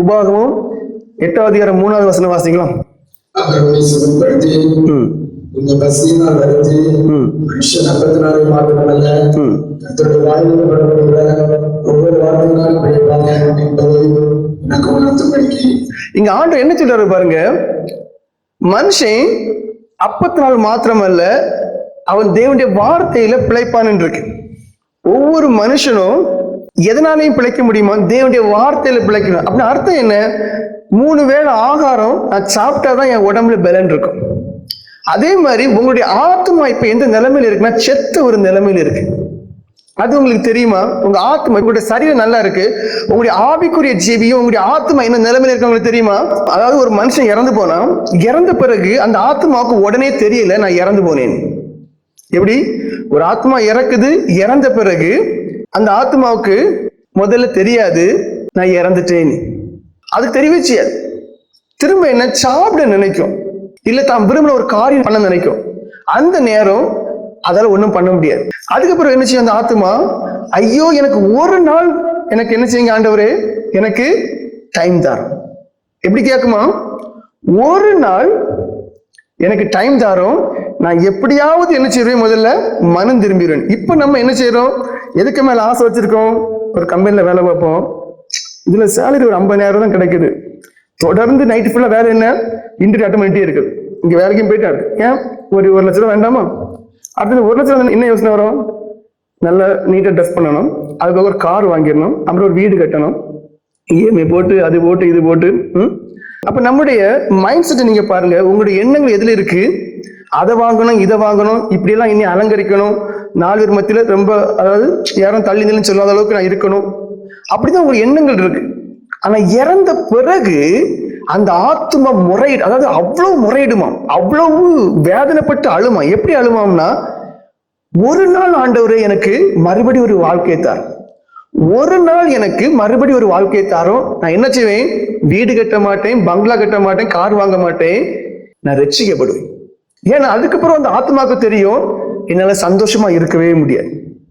உபாகமம் எட்டாவது அதிகாரம் மூணாவது வசனம் வாசிக்கலாம். இந்த பசியினால் மனுஷன் அப்பத்தினாலே ஒவ்வொரு வார்த்தையினால் பிழைப்பாங்க என்பதை எனக்கு உணர்த்தும்படிக்கு. இங்க ஆண்டு என்ன சொல்றாரு பாருங்க? மனுஷன் அப்பத்தினால் மாத்திரமல்ல அவன் தேவனுடைய வார்த்தையில பிழைப்பான் இருக்கு. ஒவ்வொரு மனுஷனும் எதனாலையும் பிழைக்க முடியுமா? தேவனுடைய வார்த்தையில பிழைக்கணும். அப்படின்னு அர்த்தம் என்ன? மூணு வேளை ஆகாரம் நான் சாப்பிட்டாதான் என் உடம்புல பலன் இருக்கும். அதே மாதிரி உங்களுடைய ஆத்மா இப்ப எந்த நிலைமையில இருக்குன்னா செத்த ஒரு நிலைமையில இருக்கு. அது உங்களுக்கு தெரியுமா? உங்க ஆத்மா உங்களுடைய சரீரம் நல்லா இருக்கு. உங்களுடைய ஆவிக்குரிய ஜீவியும் உங்களுடைய ஆத்மா என்ன நிலைமையில இருக்கு உங்களுக்கு தெரியுமா? அதாவது ஒரு மனுஷன் இறந்து போனா இறந்த பிறகு அந்த ஆத்மாவுக்கு உடனே தெரியல நான் இறந்து போனேன். எப்படி? ஒரு ஆத்மா இறக்குது இறந்த பிறகு அந்த ஆத்மாவுக்கு முதல்ல தெரியாது நான் இறந்துட்டேன். அது தெரிவிச்சியாது திரும்ப என்ன சாப்பிட நினைக்கும். இல்ல தான் விரும்பின ஒரு காரியம் பண்ண நினைக்கும். அந்த நேரம் அதால ஒன்றும் பண்ண முடியாது. அதுக்கப்புறம் என்ன செய்யும் அந்த ஆத்மா ஐயோ எனக்கு ஒரு நாள் எனக்கு என்ன செய்யுங்க ஆண்டவர்? எனக்கு டைம் தாரும். எப்படி கேட்குமா ஒரு நாள் எனக்கு டைம் தாரும். நான் எப்படியாவது என்ன செய்வேன் முதல்ல? மனம் திரும்பிடுவேன் இப்போ நம்ம என்ன செய்யறோம் எதுக்கு மேல ஆசை வச்சிருக்கோம்? ஒரு கம்பெனில வேலை பார்ப்போம். இதுல சேலரி ஒரு ஐம்பதாயிரம் தான் கிடைக்குது. தொடர்ந்து நைட்டு ஃபுல்லா வேலை என்ன? இன்டர்வியூ அட்டன் பண்ணிட்டே இருக்குது இங்க வேலைக்கும் போயிட்டாரு ஏன்? ஒரு ஒரு லட்சம் ரூபா வேண்டாமா? அடுத்தது ஒரு லட்சம் ரூபா என்ன யோசனை வரும்? நல்லா நீட்டா ட்ரெஸ் பண்ணணும். அதுக்காக ஒரு கார் வாங்கிடணும். அப்புறம் ஒரு வீடு கட்டணும். இஎம்ஐ போட்டு அது போட்டு இது போட்டு ம்? அப்ப நம்முடைய மைண்ட் செட்டை நீங்க பாருங்க. உங்களுடைய எண்ணங்கள் எதுல இருக்கு? அதை வாங்கணும் இதை வாங்கணும் இப்படி எல்லாம் இனி அலங்கரிக்கணும். நாலு பேர் மத்தியில் ரொம்ப அதாவது யாரும் தள்ளி நிலன்னு சொல்லாத அளவுக்கு நான் இருக்கணும். அப்படிதான் ஒரு எண்ணங்கள் இருக்கு. ஆனா இறந்த பிறகு அந்த ஆத்மா முறையிடு அதாவது அவ்வளவு முறையிடுமாம் அவ்வளவு வேதனைப்பட்டு அழுமா? எப்படி அழுமாம்னா ஒரு நாள் ஆண்டவரே எனக்கு மறுபடி ஒரு வாழ்க்கையை தார். ஒரு நாள் எனக்கு மறுபடி ஒரு வாழ்க்கையை தாரும். நான் என்ன செய்வேன்? வீடு கட்ட மாட்டேன் பங்களா கட்ட மாட்டேன் கார் வாங்க மாட்டேன். நான் ரட்சிக்கப்படுவேன். ஏன்னா அதுக்கப்புறம் அந்த ஆத்மாவுக்கு தெரியும் என்னால சந்தோஷமா இருக்கவே முடியாது.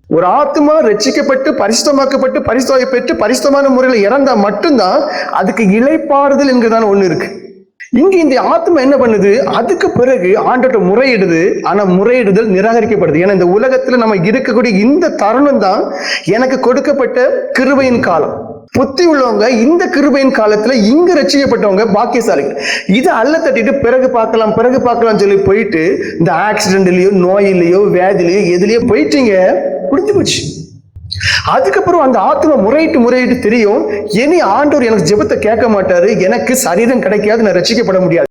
ஒரு ஆத்மா ரட்சிக்கப்பட்டு பரிசுத்தமாக்கப்பட்டு பரிசுத்தவை பெற்று பரிசுத்தமான முறையில் இறந்தா மட்டும்தான் அதுக்கு இளைப்பாறுதல் என்கிறதான ஒண்ணு இருக்கு. இங்க இந்த ஆத்மா என்ன பண்ணுது? அதுக்கு பிறகு ஆண்டோட்ட முறையிடுது. ஆனா முறையிடுதல் நிராகரிக்கப்படுது. ஏன்னா இந்த உலகத்துல நம்ம இருக்கக்கூடிய இந்த தருணம் தான் எனக்கு கொடுக்கப்பட்ட கிருபையின் காலம். புத்தி உள்ளவங்க இந்த கிருபையின் காலத்துல இங்க ரட்சிக்கப்பட்டவங்க பாக்கியசாலிகள். இதை அல்ல தட்டிட்டு பிறகு பார்க்கலாம் பிறகு பார்க்கலாம் சொல்லி போயிட்டு இந்த ஆக்சிடென்ட்லயோ நோயிலையோ வியாதிலையோ எதுலயோ போயிட்டீங்க முடிஞ்சு போச்சு. அதுக்கப்புறம் அந்த ஆத்மா முறையிட்டு முறையிட்டு தெரியும் இனி ஆண்டோர் எனக்கு ஜெபத்தை கேட்க மாட்டாரு எனக்கு சரீரம் கிடைக்காது நான் ரசிக்கப்பட முடியாது.